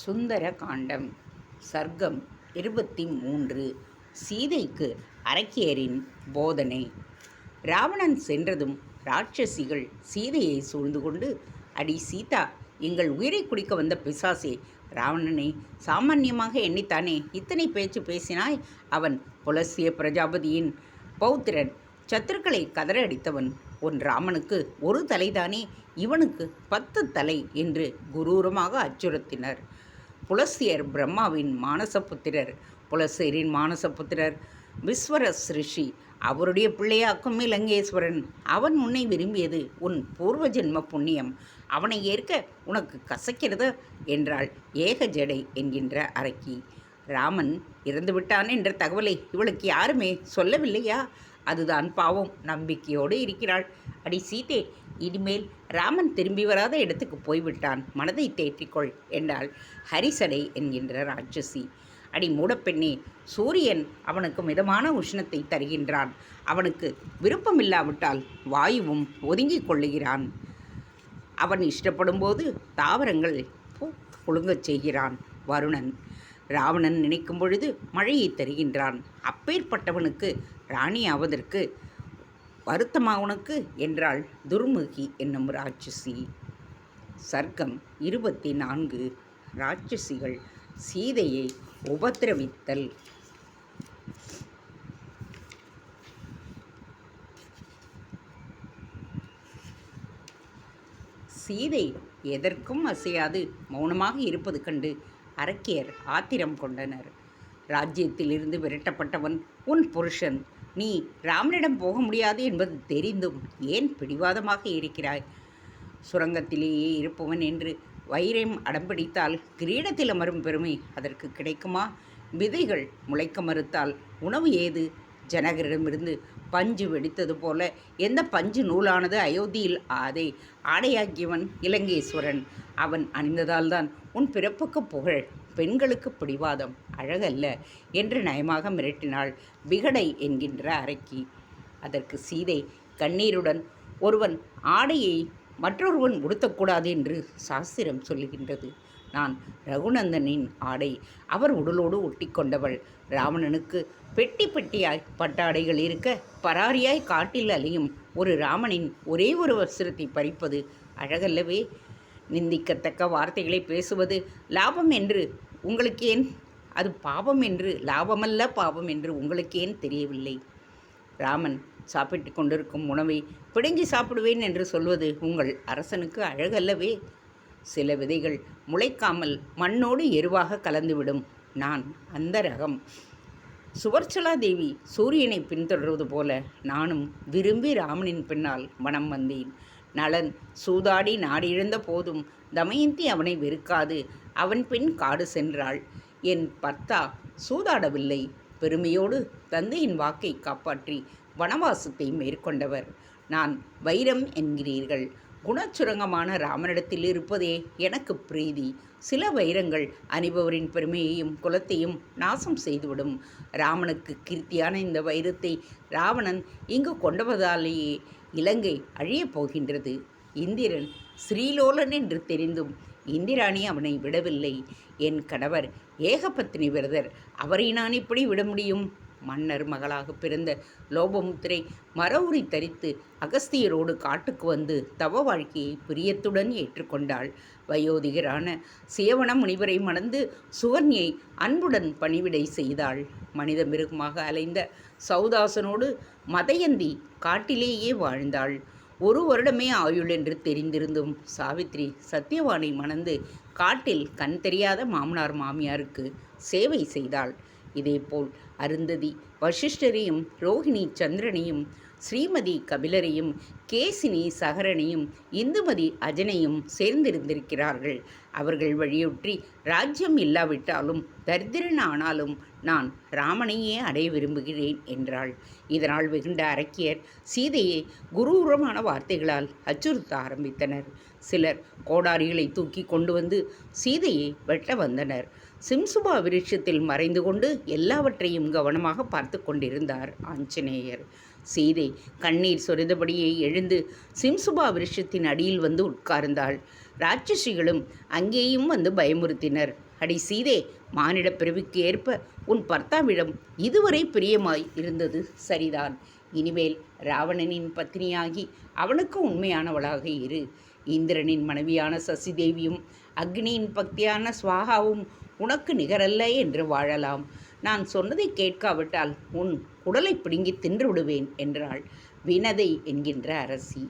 சுந்தர காண்டம் சர்க்கம் இருபத்தி மூன்று சீதைக்கு அரக்கியரின் போதனை. ராவணன் சென்றதும் ராட்சசிகள் சீதையை சூழ்ந்து கொண்டு அடி சீதா எங்கள் உயிரை குடிக்க வந்த பிசாசே ராவணனை சாமான்யமாக எண்ணித்தானே இத்தனை பேச்சு பேசினாய்? அவன் புலசிய பிரஜாபதியின் பௌத்திரன் சத்துருக்களை கதற அடித்தவன் உன் ராமனுக்கு ஒரு தலைதானே? இவனுக்கு பத்து தலை என்று குரூரமாக அச்சுறுத்தினர். புலசியர் பிரம்மாவின் மானசபுத்திரர். புலசியரின் மானசபுத்திரர் விஸ்வரஸ் ரிஷி அவருடைய பிள்ளையாக்கும் இலங்கேஸ்வரன். அவன் உன்னை விரும்பியது உன் பூர்வ ஜென்ம புண்ணியம். அவனை ஏற்க உனக்கு கசக்கிறது என்றாள் ஏக ஜடை என்கின்ற அரக்கி. ராமன் இறந்துவிட்டான் என்ற தகவலை இவளுக்கு யாருமே சொல்லவில்லையா? அதுதான் பாவம். நம்பிக்கையோடு இருக்கிறாள். அடி சீதே இனிமேல் ராமன் திரும்பி வராத இடத்துக்கு போய்விட்டான். மனதை தேற்றிக்கொள் என்றாள் ஹரிசடை என்கின்ற ராட்சசி. அடி மூடப்பெண்ணே சூரியன் அவனுக்கு மிதமான உஷ்ணத்தை தருகின்றான். அவனுக்கு விருப்பமில்லாவிட்டால் வாயுவும் ஒதுங்கிக் கொள்ளுகிறான். அவன் இஷ்டப்படும்போது தாவரங்கள் பூ குலுங்கச் செய்கிறான். வருணன் ராவணன் நினைக்கும் பொழுது மழையை தருகின்றான். அப்பேற்பட்டவனுக்கு ராணி ஆவதற்கு வருத்தமாவனுக்கு என்றாள் துர்முகி என்னும் ராட்சசி. சர்க்கம் இருபத்தி நான்கு ராட்சசிகள் சீதையை உபத்திரவித்தல். சீதை எதற்கும் அசையாது. மௌனமாக இருப்பது கண்டு அரக்கியர் ஆத்திரம் கொண்டனர். ராஜ்யத்திலிருந்து விரட்டப்பட்டவன் உன் புருஷன் நீ ராமனிடம் போக முடியாது என்பது தெரிந்தும் ஏன் பிடிவாதமாக இருக்கிறாய்? சுரங்கத்திலேயே இருப்பவன் என்று வைரம் அடம்பிடித்தால் கிரீடத்தில் அமரும் பெருமை அதற்கு கிடைக்குமா? விதைகள் முளைக்க மறுத்தால் உணவு ஏது? ஜனகரிடமிருந்து பஞ்சு வெடித்தது போல எந்த பஞ்சு நூலானது அயோத்தியில் ஆதை? ஆடையாக்கியவன் இலங்கேஸ்வரன். அவன் அணிந்ததால்தான் உன் பிறப்புக்கு புகழ் பெண்களுக்கு பிடிவாதம் அழகல்ல என்று நயமாக மிரட்டினாள் விகடை என்கின்ற அரக்கி அதற்கு சீதை கண்ணீருடன் ஒருவன் ஆடையை மற்றொருவன் உடுத்தக்கூடாது என்று சாஸ்திரம் சொல்லுகின்றது. நான் ரகுநந்தனின் ஆடை அவர் உடலோடு ஒட்டி கொண்டவள். ராவணனுக்கு பெட்டி பெட்டியாய் பட்டாடைகள் இருக்க பராரியாய் காட்டில் அலையும் ஒரு ராமனின் ஒரே ஒரு வஸ்திரத்தை பறிப்பது அழகல்லவே. நிந்திக்கத்தக்க வார்த்தைகளை பேசுவது லாபம் என்று உங்களுக்கு ஏன் அது பாவம் என்று லாபமல்ல பாவம் என்று உங்களுக்கு ஏன் தெரியவில்லை. ராமன் சாப்பிட்டு கொண்டிருக்கும் உணவை பிடுங்கி சாப்பிடுவேன் என்று சொல்வது உங்கள் அரசனுக்கு அழகல்லவே. சில விதைகள் முளைக்காமல் மண்ணோடு எருவாக கலந்துவிடும். நான் அந்த ரகம். சுவர்ச்சலா தேவி சூரியனை பின்தொடர்வது போல நானும் விரும்பி ராமனின் பின்னால் மனம் வந்தேன். நலன் சூதாடி நாடிழந்த போதும் தமயந்தி அவனை வெறுக்காது. அவன் பின் காடு சென்றாள். என் பர்த்தா சூதாடவில்லை. பெருமையோடு தந்தையின் வாக்கை காப்பாற்றி வனவாசத்தை மேற்கொண்டவர். நான் வைரம் என்கிறீர்கள். குணச்சுரங்கமான ராமனிடத்தில் இருப்பதே எனக்கு பிரீதி. சில வைரங்கள் அணிபவரின் பெருமையையும் குலத்தையும் நாசம் செய்துவிடும். ராமனுக்கு கீர்த்தியான இந்த வைரத்தை ராவணன் இங்கு கொண்டவதாலேயே இலங்கை அழியப் போகின்றது. இந்திரன் ஸ்ரீலோலன் என்று தெரிந்தும் இந்திராணி அவனை விடவில்லை. என் கணவர் ஏகபத்னி விரதர். அவரை நான் இப்படி விட முடியும்? மன்னர் மகளாக பிறந்த லோபமுத்திரை மரவுரி தரித்து அகஸ்தியரோடு காட்டுக்கு வந்து தவ வாழ்க்கையை பிரியத்துடன் ஏற்றுக்கொண்டாள். வயோதிகரான சியவன முனிவரை மணந்து சுகன்யை அன்புடன் பணிவிடை செய்தாள். மனித மிருகமாக அலைந்த சௌதாசனோடு மதயந்தி காட்டிலேயே வாழ்ந்தாள். ஒரு வருடமே ஆயுள் என்று தெரிந்திருந்தும் சாவித்ரி சத்யவானை மணந்து காட்டில் கண் தெரியாத மாமனார் மாமியாருக்கு சேவை செய்தாள். இதேபோல் அருந்ததி வசிஷ்டரையும் ரோஹிணி சந்திரனையும் ஸ்ரீமதி கபிலரையும் கேசினி சகரனையும் இந்துமதி அஜனையும் சேர்ந்திருந்திருக்கிறார்கள். அவர்கள் வழியொற்றி ராஜ்யம் இல்லாவிட்டாலும் தரித்திரன் ஆனாலும் நான் ராமனையே அடைய விரும்புகிறேன் என்றாள். இதனால் வெகுண்ட அரக்கியர் சீதையை குரூரமான வார்த்தைகளால் அச்சுறுத்த ஆரம்பித்தனர். சிலர் கோடாரிகளை தூக்கி கொண்டு வந்து சீதையை வெட்ட வந்தனர். சிம்சுபா விருட்சத்தில் மறைந்து கொண்டு எல்லாவற்றையும் கவனமாக பார்த்து கொண்டிருந்தார் ஆஞ்சநேயர். சீதை கண்ணீர் சொரிந்தபடியே எழுந்து சிம்சுபா விருட்சத்தின் அடியில் வந்து உட்கார்ந்தாள். ராட்சசிகளும் அங்கேயும் வந்து பயமுறுத்தினர். அடி சீதே மானிடப் பிறவிக்கு ஏற்ப உன் பர்த்தாவிடம் இதுவரை பிரியமாய் இருந்தது சரிதான். இனிமேல் ராவணனின் பத்னியாகி அவனுக்கு உண்மையானவளாக இரு. இந்திரனின் மனைவியான சசிதேவியும் அக்னியின் பக்தியான சுவாகாவும் உனக்கு நிகரல்ல என்று வாழலாம். நான் சொன்னதை கேட்காவிட்டால் உன் குடலை பிடுங்கி தின்று விடுவேன் என்றாள் வினதை என்கின்ற அரசி.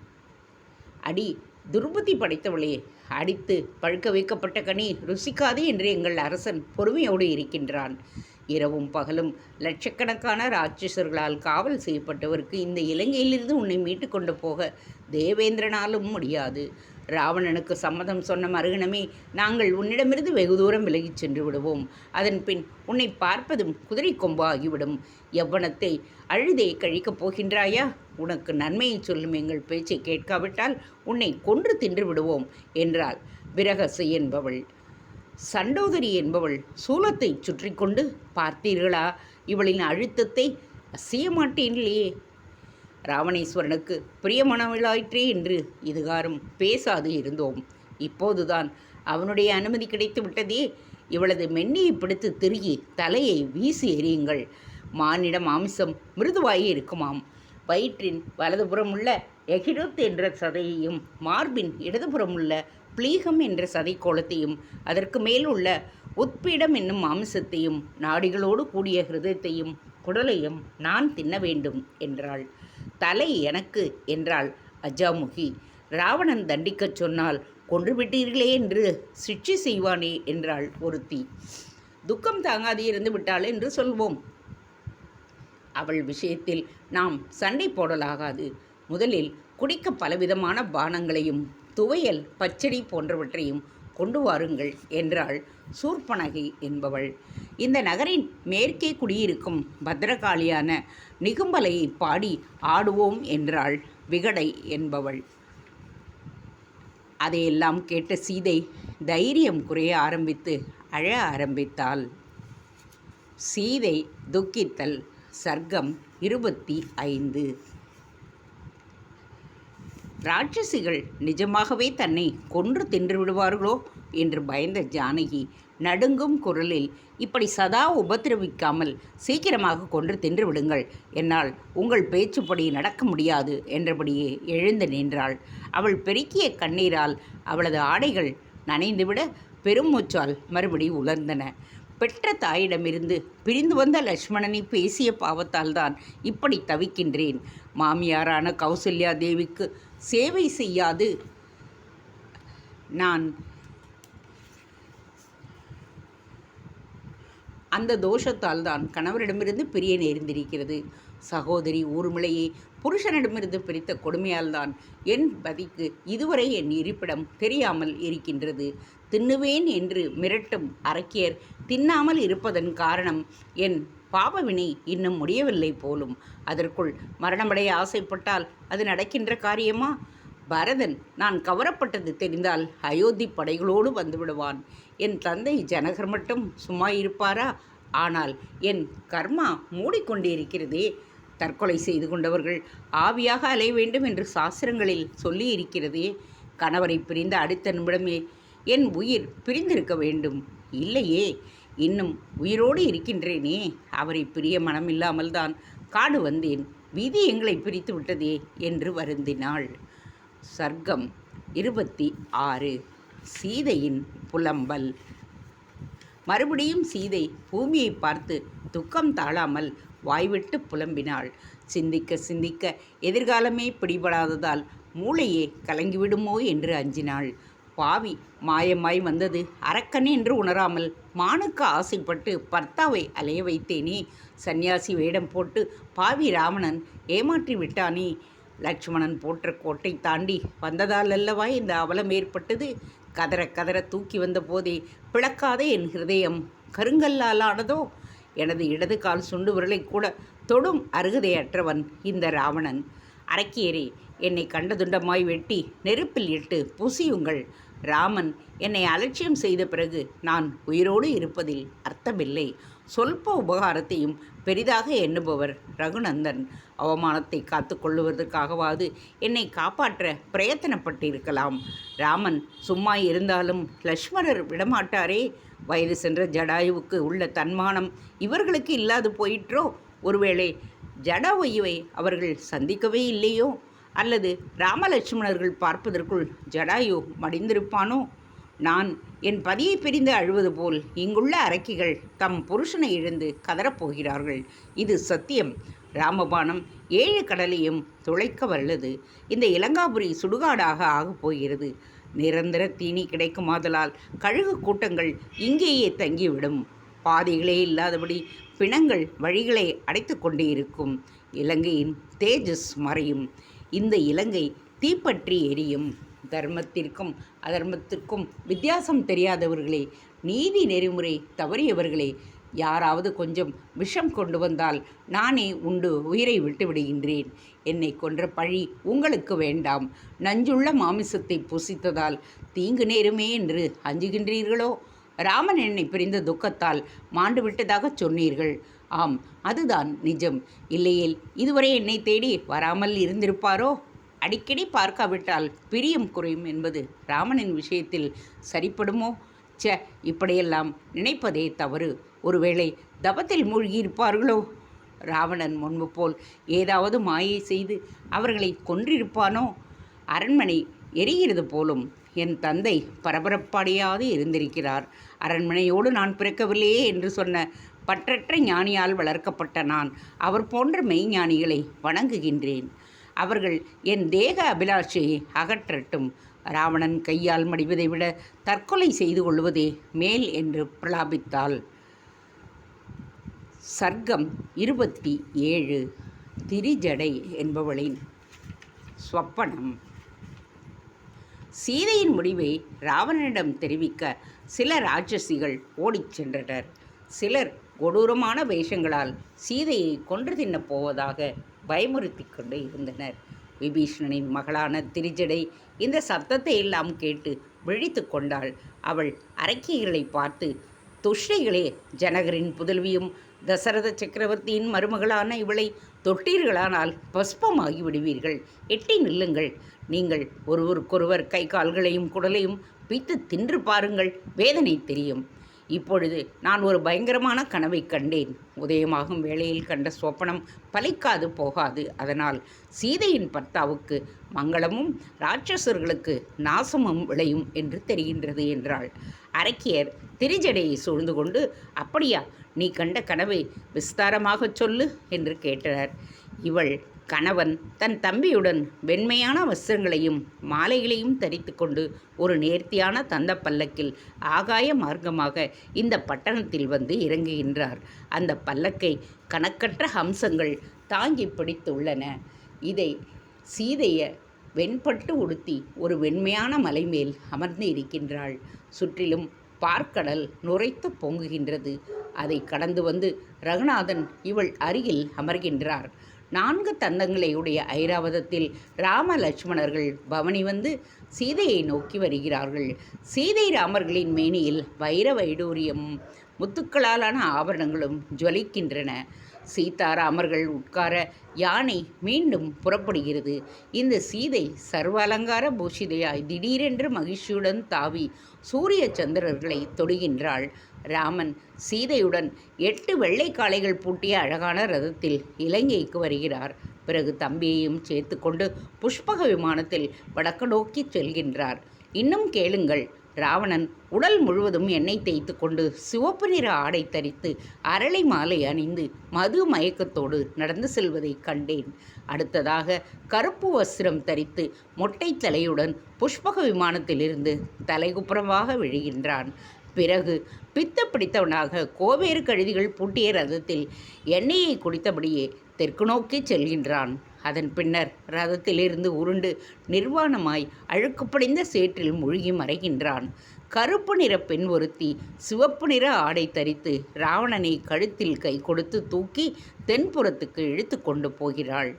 அடி துருபதி படைத்தவளே அடித்து பழுக்க வைக்கப்பட்ட கனி ருசிக்காதே என்று எங்கள் அரசன் பொறுமையோடு இருக்கின்றான். இரவும் பகலும் லட்சக்கணக்கான ராட்சசர்களால் காவல் செய்யப்பட்டவருக்கு இந்த இலங்கையிலிருந்து உன்னை மீட்டு கொண்டு போக தேவேந்திரனாலும் முடியாது. ராவணனுக்கு சம்மதம் சொன்ன மறுகணமே நாங்கள் உன்னிடமிருந்து வெகு தூரம் விலகிச் சென்று விடுவோம். அதன் பின் உன்னை பார்ப்பதும் குதிரை கொம்பு ஆகிவிடும் எவ்வனத்தை அழுதே கழிக்கப் போகின்றாயா? உனக்கு நன்மையை சொல்லும் எங்கள் பேச்சை கேட்காவிட்டால் உன்னை கொன்று தின்று விடுவோம் என்றாள் விரகசை என்பவள். சண்டோதரி என்பவள் சூலத்தை சுற்றி கொண்டு பார்த்தீர்களா? இவளின் அழுத்தத்தை அசைய மாட்டேன்லையே ராவணேஸ்வரனுக்கு பிரியமானவளாயிற்றே என்று இதுகாரும் பேசாது இருந்தோம். இப்போதுதான் அவனுடைய அனுமதி கிடைத்து விட்டதே இவளது மென்னியை பிடித்து திருகி தலையை வீசி எறியுங்கள். மானிட மாமிசம் மிருதுவாகி இருக்குமாம். வயிற்றின் வலதுபுறம் உள்ள எகிடோத் என்ற சதையையும் மார்பின் இடதுபுறம் உள்ள பிளீகம் என்ற சதைக்கோளத்தையும் அதற்கு மேல் உள்ள உத்பீடம் என்னும் மாமிசத்தையும் நாடிகளோடு கூடிய ஹிருதயத்தையும் குடலையும் நான் தின்ன வேண்டும் என்றாள். தலை எனக்கு என்றாள் அஜாமுகி. ராவணன் தண்டிக்கச் சொன்னால் கொன்று விட்டீர்களே என்று சிட்சி செய்வானே என்றாள் ஒருத்தி. துக்கம் தாங்காது இருந்து விட்டாள் என்று சொல்வோம். அவள் விஷயத்தில் நாம் சண்டை போடலாகாது. முதலில் குடிக்க பலவிதமான பானங்களையும் துவையல் பச்சடி போன்றவற்றையும் கொண்டு வாருங்கள் என்றாள் சூர்பனகை என்பவள். இந்த நகரின் மேற்கே குடியிருக்கும் பத்ரகாளியான நிகும்பலையை பாடி ஆடுவோம் என்றாள் விகடை என்பவள். அதையெல்லாம் கேட்ட சீதை தைரியம் குறைய ஆரம்பித்து அழ ஆரம்பித்தாள். சீதை துக்கித்தல் சர்க்கம் இருபத்தி ஐந்து. ராட்சசிகள் நிஜமாகவே தன்னை கொன்று தின்று விடுவார்களோ என்று பயந்த ஜானகி நடுங்கும் குரலில் இப்படி சதா உபத்திரவிக்காமல் சீக்கிரமாக கொன்று தின்று விடுங்கள். என்னால் உங்கள் பேச்சுப்படி நடக்க முடியாது என்றபடியே எழுந்து நின்றாள். அவள் பெருக்கிய கண்ணீரால் அவளது ஆடைகள் நனைந்துவிட பெருமூச்சால் மறுபடி உலர்ந்தன. பெற்ற தாயிடமிருந்து பிரிந்து வந்த லக்ஷ்மணனை பேசிய பாவத்தால் தான் இப்படி தவிக்கின்றேன். மாமியாரான கௌசல்யா தேவிக்கு சேவை செய்யாது. நான் அந்த தோஷத்தால் தான் கணவரிடமிருந்து பிரிய நேர்ந்திருக்கிறது. சகோதரி ஊர்மிளையை புருஷனிடமிருந்து பிரித்த கொடுமையால் தான் என் பதிக்கு இதுவரை என் இருப்பிடம் தெரியாமல் இருக்கின்றது. தின்னுவேன் என்று மிரட்டும் அரக்கியர் தின்னாமல் இருப்பதன் காரணம் என் பாபவினை இன்னும் முடியவில்லை போலும். அதற்குள் மரணமடைய ஆசைப்பட்டால் அது நடக்கின்ற காரியமா? பரதன் நான் கவரப்பட்டது தெரிந்தால் அயோத்தி படைகளோடு வந்துவிடுவான். என் தந்தை ஜனகர் மட்டும் சும்மா இருப்பாரா? ஆனால் என் கர்மா மூடிக்கொண்டிருக்கிறதே. தற்கொலை செய்து கொண்டவர்கள் ஆவியாக அலைய வேண்டும் என்று சாஸ்திரங்களில் சொல்லி இருக்கிறதே கணவரை பிரிந்த அடுத்த நிமிடமே என் உயிர் பிரிந்திருக்க வேண்டும். இல்லையே இன்னும் உயிரோடு இருக்கின்றேனே. அவரை பிரிய மனமில்லாமல் தான் காடு வந்தேன். விதி எங்களை பிரித்து விட்டதே என்று வருந்தினாள். சர்க்கம் இருபத்தி ஆறு. சீதையின் புலம்பல். மறுபடியும் சீதை பூமியை பார்த்து துக்கம் தாழாமல் வாய்விட்டு புலம்பினாள். சிந்திக்க சிந்திக்க எதிர்காலமே பிடிபடாததால் மூளையே கலங்கிவிடுமோ என்று அஞ்சினாள். பாவி மாயமாய் வந்தது அரக்கன் என்று உணராமல் மானுக்கு ஆசைப்பட்டு பர்த்தாவை அலைய வைத்தேனே. சந்நியாசி வேடம் போட்டு பாவி ராவணன் ஏமாற்றி விட்டானே. லக்ஷ்மணன் போற்ற கோட்டை தாண்டி வந்ததால் அல்லவா இந்த அவலம் ஏற்பட்டது? கதற கதற தூக்கி வந்த போதே பிளக்காதே என் ஹிருதயம் கருங்கல்லால் ஆனதோ எனது இடது கால் சுண்டு விரலை கூட தொடும் அருகதையற்றவன் இந்த ராவணன். அரக்கியரே என்னை கண்டதுண்டமாய் வெட்டி நெருப்பில் இட்டு புசியுங்கள். ராமன் என்னை அலட்சியம் செய்த பிறகு நான் உயிரோடு இருப்பதில் அர்த்தமில்லை. சொல்ப உபகாரத்தையும் பெரிதாக எண்ணுபவர் ரகுநந்தன். அவமானத்தை காத்து கொள்ளுவதற்காகவாது என்னை காப்பாற்ற பிரயத்தனப்பட்டிருக்கலாம். ராமன் சும்மா இருந்தாலும் லக்ஷ்மணர் விடமாட்டாரே? வயது சென்ற ஜடாயுவுக்கு உள்ள தன்மானம் இவர்களுக்கு இல்லாது போயிற்றோ? ஒருவேளை ஜடாவையுவை அவர்கள் சந்திக்கவே இல்லையோ? அல்லது ராமலட்சுமணர்கள் பார்ப்பதற்குள் ஜடாயு மடிந்திருப்பானோ? நான் என் பதியை பிரிந்து அழுவது போல் இங்குள்ள அரக்கிகள் தம் புருஷனை இழந்து கதறப்போகிறார்கள் இது சத்தியம். ராமபானம் ஏழு கடலையும் துளைக்க வல்லது. இந்த இலங்காபுரி சுடுகாடாக ஆகப் போகிறது. நிரந்தர தீனி கிடைக்குமாதலால் கழுகு கூட்டங்கள் இங்கேயே தங்கிவிடும். பாதைகளே இல்லாதபடி பிணங்கள் வழிகளை அடைத்து கொண்டே இருக்கும். இலங்கையின் தேஜஸ் மறையும். இந்த இலங்கை தீப்பற்றி எரியும். தர்மத்திற்கும் அதர்மத்திற்கும் வித்தியாசம் தெரியாதவர்களே நீதி நெறிமுறை தவறியவர்களே யாராவது கொஞ்சம் விஷம் கொண்டு வந்தால் நானே உண்டு உயிரை விட்டு விடுகின்றேன். என்னை கொன்ற பழி உங்களுக்கு வேண்டாம். நஞ்சுள்ள மாமிசத்தை புசித்ததால் தீங்கு நேருமே என்று அஞ்சுகின்றீர்களோ? ராமன் என்னை பிரிந்த துக்கத்தால் மாண்டு விட்டதாக சொன்னீர்கள். ஆம் அதுதான் நிஜம். இல்லையேல் இதுவரை என்னை தேடி வராமல் இருந்திருப்பாரோ? அடிக்கடி பார்க்காவிட்டால் பிரியம் குறையும் என்பது ராமனின் விஷயத்தில் சரிப்படுமோ? ச்ச இப்படியெல்லாம் நினைப்பதே தவறு. ஒருவேளை தபத்தில் மூழ்கியிருப்பார்களோ? ராவணன் முன்பு போல் ஏதாவது மாயை செய்து அவர்களை கொன்றிருப்பானோ? அரண்மனை எரிகிறது போலும் என் தந்தை பரபரப்படையாது இருந்திருக்கிறார். அரண்மனையோடு நான் பிறக்கவில்லையே என்று சொன்ன பற்றற்ற ஞானியால் வளர்க்கப்பட்ட நான் அவர் போன்ற மெய்ஞானிகளை வணங்குகின்றேன். அவர்கள் என் தேக அபிலாஷையை அகற்றட்டும். ராவணன் கையால் மடிவதை விட தற்கொலை செய்து கொள்வதே மேல் என்று பிரலாபித்தாள். சர்க்கம் இருபத்தி ஏழு திரிஜடை என்பவளின் ஸ்வப்பனம். சீதையின் முடிவை ராவணனிடம் தெரிவிக்க சில ராட்சசிகள் ஓடிச் சென்றனர். சிலர் கொடூரமான வேஷங்களால் சீதையை கொன்று தின்னப் போவதாக பயமுறுத்தி கொண்டு இருந்தனர். விபீஷணனின் மகளான திரிஜடை இந்த சத்தத்தை எல்லாம் கேட்டு விழித்து கொண்டாள். அவள் அரக்கிகளை பார்த்து துஷ்டைகளே ஜனகரின் புதல்வியும் தசரத சக்கரவர்த்தியின் மருமகளான இவளை தொட்டீர்களானால் பஸ்பமாகி விடுவீர்கள் எட்டி நில்லுங்கள். நீங்கள் ஒருவருக்கொருவர் கை கால்களையும் குடலையும் பித்து தின்று பாருங்கள். வேதனை தெரியும். இப்பொழுது நான் ஒரு பயங்கரமான கனவை கண்டேன். உதயமாகும் வேளையில் கண்ட சொப்பனம் பலிக்காது போகாது. அதனால் சீதையின் பர்த்தாவுக்கு மங்களமும் ராட்சசர்களுக்கு நாசமும் விளையும் என்று தெரிகின்றது என்றாள். அரக்கியர் திரிஜடையை சூழ்ந்து கொண்டு அப்படியா நீ கண்ட கனவை விஸ்தாரமாகச் சொல்லு என்று கேட்டனர் இவள் கணவன் தன் தம்பியுடன் வெண்மையான வஸ்திரங்களையும் மாலைகளையும் தரித்து கொண்டு ஒரு நேர்த்தியான தந்த பல்லக்கில் ஆகாய மார்க்கமாக இந்த பட்டணத்தில் வந்து இறங்குகின்றார். அந்த பல்லக்கை கணக்கற்ற ஹம்சங்கள் தாங்கி பிடித்துள்ளன. இதை சீதைய வெண்பட்டு உடுத்தி ஒரு வெண்மையான மலை மேல் அமர்ந்து இருக்கின்றாள். சுற்றிலும் பார்க்கடல் நுரைத்து பொங்குகின்றது. அதை கடந்து வந்து ரகுநாதன் இவள் அருகில் அமர்கின்றார். நான்கு தந்தங்களையுடைய ஐராவதத்தில் ராம லட்சுமணர்கள் பவனி வந்து சீதையை நோக்கி வருகிறார்கள். சீதை ராமர்களின் மேனியில் வைர வைடூரியமும் முத்துக்களாலான ஆபரணங்களும் ஜொலிக்கின்றன. சீதாராமர்கள் உட்கார யானை மீண்டும் புறப்படுகிறது. இந்த சீதை சர்வ அலங்கார பூஷிதையாய் திடீரென்று மகிழ்ச்சியுடன் தாவி சூரிய சந்திரர்களை தொடுகின்றாள். ராமன் சீதையுடன் எட்டு வெள்ளை காளைகள் பூட்டிய அழகான ரதத்தில் இலங்கைக்கு வருகிறார். பிறகு தம்பியையும் சேர்த்துக்கொண்டு புஷ்பக விமானத்தில் வடக்கு நோக்கி செல்கின்றார். இன்னும் கேளுங்கள் ராவணன் உடல் முழுவதும் எண்ணெய் தேய்த்து கொண்டு சிவப்பு நிற ஆடை தரித்து அரளை மாலை அணிந்து மது மயக்கத்தோடு நடந்து செல்வதை கண்டேன். அடுத்ததாக கருப்பு வஸ்திரம் தரித்து மொட்டை தலையுடன் புஷ்பக விமானத்திலிருந்து தலைகுப்புறமாக விழுகின்றான். பிறகு பித்த பிடித்தவனாக கோவேறு கழுதிகள் பூட்டிய ரதத்தில் எண்ணெயை குடித்தபடியே தெற்கு நோக்கி செல்கின்றான். அதன் பின்னர் ரதத்திலிருந்து உருண்டு நிர்வாணமாய் அழுக்குப்படைந்த சேற்றில் மூழ்கி மறைகின்றான். கருப்பு நிற பெண் ஒருத்தி சிவப்பு நிற ஆடை தரித்து ராவணனை கழுத்தில் கை கொடுத்து தூக்கி தென்புறத்துக்கு இழுத்து கொண்டு போகிறாள்.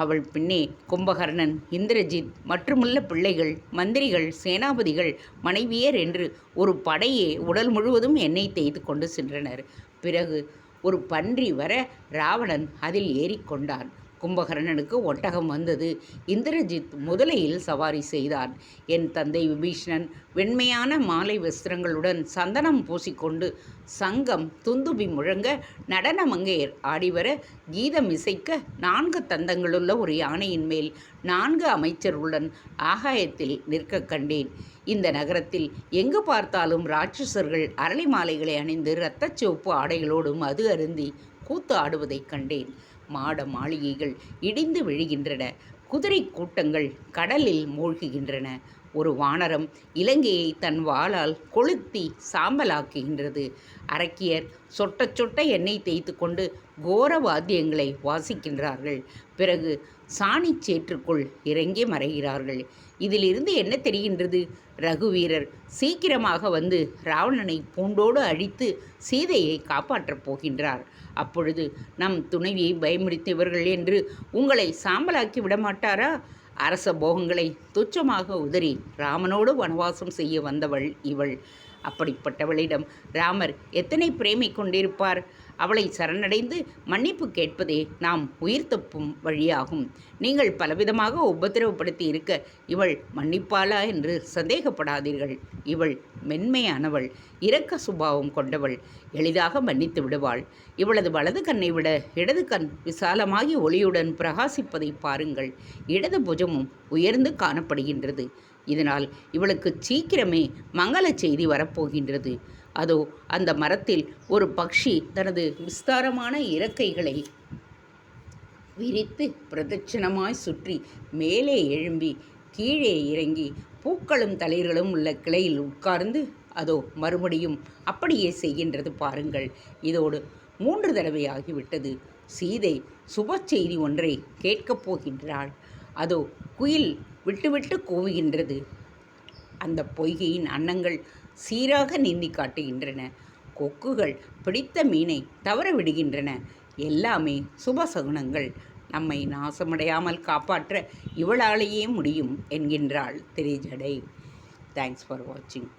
அவள் பின்னே கும்பகர்ணன் இந்திரஜித் மற்றுமுள்ள பிள்ளைகள் மந்திரிகள் சேனாபதிகள் மனைவியர் என்று ஒரு படையே உடல் முழுவதும் எண்ணெய் தேய்த்து கொண்டு சென்றனர். பிறகு ஒரு பன்றி வர ராவணன் அதில் ஏறிக்கொண்டான் கும்பகர்ணனுக்கு ஒட்டகம் வந்தது. இந்திரஜித் முதலையில் சவாரி செய்தான் என் தந்தை விபீஷணன் வெண்மையான மாலை வஸ்திரங்களுடன் சந்தனம் பூசிக்கொண்டு சங்கம் துந்துபி முழங்க நடனமங்கையர் ஆடிவர கீதம் இசைக்க நான்கு தந்தங்களுள்ள ஒரு யானையின் மேல் நான்கு அமைச்சர்களுடன் ஆகாயத்தில் நிற்க கண்டேன். இந்த நகரத்தில் எங்கு பார்த்தாலும் ராட்சசர்கள் அரளி மாலைகளை அணிந்து இரத்தச் சிவப்பு ஆடைகளோடு மது அருந்தி கூத்து ஆடுவதைக் கண்டேன். மாட மாளிகைகள் இடிந்து விழுகின்றன. குதிரை கூட்டங்கள் கடலில் மூழ்குகின்றன. ஒரு வானரம் இலங்கையை தன் வாளால் கொளுத்தி சாம்பலாக்குகின்றது. அரக்கியர் சொட்ட சொட்ட எண்ணெய் தேய்த்து கொண்டு கோர வாத்தியங்களை வாசிக்கின்றார்கள். பிறகு சாணி சேற்றுக்குள் இறங்கி மறைகிறார்கள். இதிலிருந்து என்ன தெரிகின்றது? ரகுவீரர் சீக்கிரமாக வந்து ராவணனை பூண்டோடு அழித்து சீதையை காப்பாற்றப் போகின்றார். அப்பொழுது நம் துணைவியை பயமுடித்தவர்கள் என்று உங்களை சாம்பலாக்கி விடமாட்டாரா? அரச போகங்களை துச்சமாக உதறி ராமனோடு வனவாசம் செய்ய வந்தவள் இவள். அப்படிப்பட்டவளிடம் ராமர் எத்தனை பிரேமை கொண்டிருப்பார்? அவளை சரணடைந்து மன்னிப்பு கேட்பதே நாம் உயிர் தப்பும் வழியாகும். நீங்கள் பலவிதமாக உபத்திரவப்படுத்தி இருக்க இவள் மன்னிப்பாளா என்று சந்தேகப்படாதீர்கள். இவள் மென்மையானவள் இரக்க சுபாவம் கொண்டவள் எளிதாக மன்னித்து விடுவாள். இவளது வலது கண்ணை விட இடது கண் விசாலமாகி ஒளியுடன் பிரகாசிப்பதை பாருங்கள். இடது புஜமும் உயர்ந்து காணப்படுகின்றது. இதனால் இவளுக்கு சீக்கிரமே மங்கள செய்தி வரப்போகின்றது. அதோ அந்த மரத்தில் ஒரு பக்ஷி தனது விஸ்தாரமான இறக்கைகளை விரித்து பிரதட்சணமாய் சுற்றி மேலே எழும்பி கீழே இறங்கி பூக்களும் தளிர்களும் உள்ள கிளையில் உட்கார்ந்து அதோ மறுபடியும் அப்படியே செய்கின்றது பாருங்கள். இதோடு மூன்று தடவை ஆகிவிட்டது. சீதை சுப செய்தி ஒன்றை கேட்கப் போகின்றாள். அதோ குயில் விட்டுவிட்டு கூவுகின்றது. அந்த பொய்கையின் அன்னங்கள் சீராக நீந்தி காட்டுகின்றன. கொக்குகள் பிடித்த மீனை தவற விடுகின்றன. எல்லாமே சுபசகுணங்கள் நம்மை நாசமடையாமல் காப்பாற்ற இவளாலேயே முடியும் என்கின்றாள் திரிஜடை. தேங்க்ஸ் ஃபார் வாட்சிங்